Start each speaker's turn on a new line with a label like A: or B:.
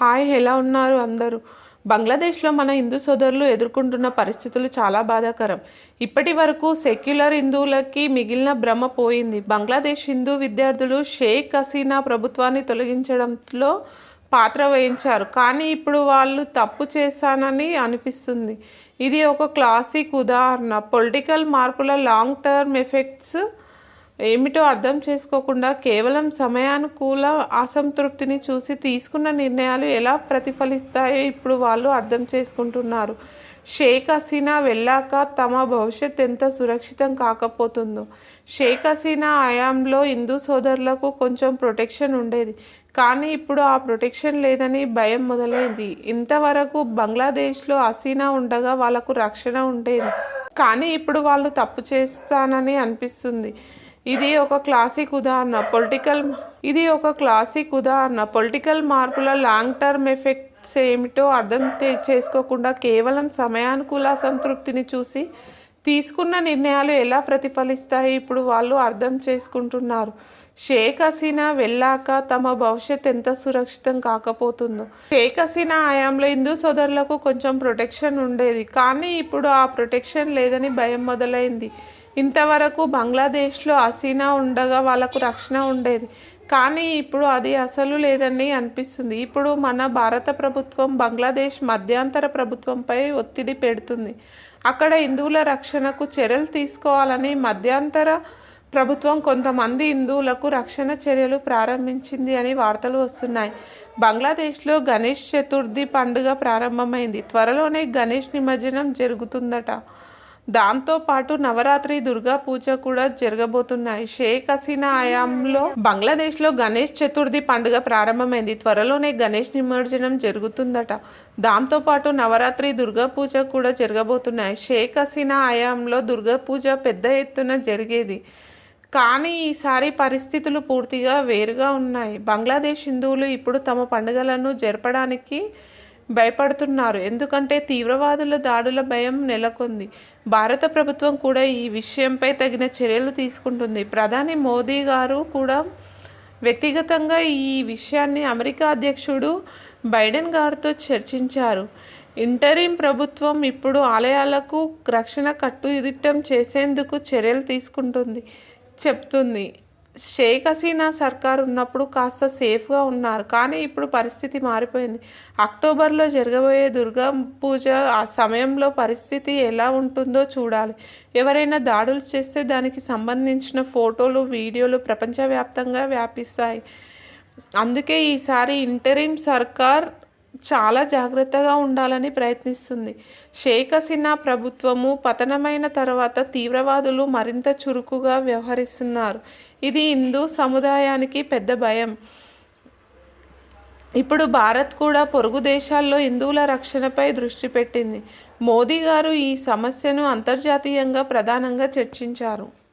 A: Hi ఎలా ఉన్నారు అందరూ? బంగ్లాదేశ్లో మన హిందూ సోదరులు ఎదుర్కొంటున్న పరిస్థితులు చాలా బాధాకరం. ఇప్పటి వరకు సెక్యులర్ హిందువులకి మిగిలిన భ్రమ పోయింది. బంగ్లాదేశ్ హిందూ విద్యార్థులు షేక్ హసీనా ప్రభుత్వాన్ని తొలగించడంలో పాత్ర వహించారు. కానీ ఇప్పుడు వాళ్ళు తప్పు చేశానని అనిపిస్తుంది. ఇది ఒక క్లాసిక్ ఉదాహరణ. పొలిటికల్ మార్పుల లాంగ్ టర్మ్ ఎఫెక్ట్స్ ఏమిటో అర్థం చేసుకోకుండా కేవలం సమయానుకూల అసంతృప్తిని చూసి తీసుకున్న నిర్ణయాలు ఎలా ప్రతిఫలిస్తాయో ఇప్పుడు వాళ్ళు అర్థం చేసుకుంటున్నారు. షేక్ హసీనా వెళ్ళాక తమ భవిష్యత్ ఎంత సురక్షితం కాకపోతుందో. షేక్ హసీనా హయాంలో హిందూ సోదరులకు కొంచెం ప్రొటెక్షన్ ఉండేది. కానీ ఇప్పుడు ఆ ప్రొటెక్షన్ లేదని భయం మొదలైంది. ఇంతవరకు బంగ్లాదేశ్లో హసీనా ఉండగా వాళ్ళకు రక్షణ ఉండేది. కానీ ఇప్పుడు వాళ్ళు తప్పు చేస్తానని అనిపిస్తుంది. ఇది ఒక క్లాసిక్ ఉదాహరణ. పొలిటికల్ ఇది ఒక క్లాసిక్ ఉదాహరణ. పొలిటికల్ మార్పుల లాంగ్ టర్మ్ ఎఫెక్ట్స్ ఏమిటో అర్థం చే- చేసుకోకుండా కేవలం సమయానుకూల అసంతృప్తిని చూసి తీసుకున్న నిర్ణయాలు ఎలా ప్రతిఫలిస్తాయి ఇప్పుడు వాళ్ళు అర్థం చేసుకుంటున్నారు. షేక్ హసీనా వెళ్ళాక తమ భవిష్యత్ ఎంత సురక్షితం కాకపోతుందో. షేక్ హసీనా హయాంలో హిందూ సోదరులకు కొంచెం ప్రొటెక్షన్ ఉండేది. కానీ ఇప్పుడు ఆ ప్రొటెక్షన్ లేదని భయం మొదలైంది. ఇంతవరకు బంగ్లాదేశ్లో హసీనా ఉండగా వాళ్ళకు రక్షణ ఉండేది. కానీ ఇప్పుడు అది అసలు లేదని అనిపిస్తుంది. ఇప్పుడు మన భారత ప్రభుత్వం బంగ్లాదేశ్ మధ్యాంతర ప్రభుత్వంపై ఒత్తిడి పెడుతుంది. అక్కడ హిందువుల రక్షణకు చర్యలు తీసుకోవాలని మధ్యాంతర ప్రభుత్వం కొంతమంది హిందువులకు రక్షణ చర్యలు ప్రారంభించింది అని వార్తలు వస్తున్నాయి. బంగ్లాదేశ్లో గణేష్ చతుర్థి పండుగ ప్రారంభమైంది. త్వరలోనే గణేష్ నిమజ్జనం జరుగుతుందట. దాంతోపాటు నవరాత్రి దుర్గా పూజ కూడా జరగబోతున్నాయి. షేక్ హసీనా ఆయాంలో బంగ్లాదేశ్లో గణేష్ చతుర్థి పండుగ ప్రారంభమైంది. త్వరలోనే గణేష్ నిమజ్జనం జరుగుతుందట. దాంతోపాటు నవరాత్రి దుర్గా పూజ కూడా జరగబోతున్నాయి. షేక్ హసీనా ఆయాంలో దుర్గా పూజ పెద్ద ఎత్తున జరిగేది. కానీ ఈసారి పరిస్థితులు పూర్తిగా వేరుగా ఉన్నాయి. బంగ్లాదేశ్ హిందువులు ఇప్పుడు తమ పండుగలను జరపడానికి భయపడుతున్నారు. ఎందుకంటే తీవ్రవాదుల దాడుల భయం నెలకొంది. భారత ప్రభుత్వం కూడా ఈ విషయంపై తగిన చర్యలు తీసుకుంటుంది. ప్రధాని మోదీ గారు కూడా వ్యక్తిగతంగా ఈ విషయాన్ని అమెరికా అధ్యక్షుడు బైడెన్ గారితో చర్చించారు. ఇంటరీం ప్రభుత్వం ఇప్పుడు ఆలయాలకు రక్షణ కట్టుదిట్టం చేసేందుకు చర్యలు తీసుకుంటుంది చెప్తుంది. షేక్ హసీనా సర్కార్ ఉన్నప్పుడు కాస్త సేఫ్గా ఉన్నారు. కానీ ఇప్పుడు పరిస్థితి మారిపోయింది. అక్టోబర్లో జరగబోయే దుర్గా పూజ ఆ సమయంలో పరిస్థితి ఎలా ఉంటుందో చూడాలి. ఎవరైనా దాడులు చేస్తే దానికి సంబంధించిన ఫోటోలు వీడియోలు ప్రపంచవ్యాప్తంగా వ్యాపిస్తాయి. అందుకే ఈసారి ఇంటరిం సర్కార్ చాలా జాగ్రత్తగా ఉండాలని ప్రయత్నిస్తుంది. షేక్ హసీనా ప్రభుత్వము పతనమైన తర్వాత తీవ్రవాదులు మరింత చురుకుగా వ్యవహరిస్తున్నారు. ఇది హిందూ సముదాయానికి పెద్ద భయం. ఇప్పుడు భారత్ కూడా పొరుగు దేశాల్లో హిందువుల రక్షణపై దృష్టి పెట్టింది. మోదీ గారు ఈ సమస్యను అంతర్జాతీయంగా ప్రధానంగా చర్చించారు.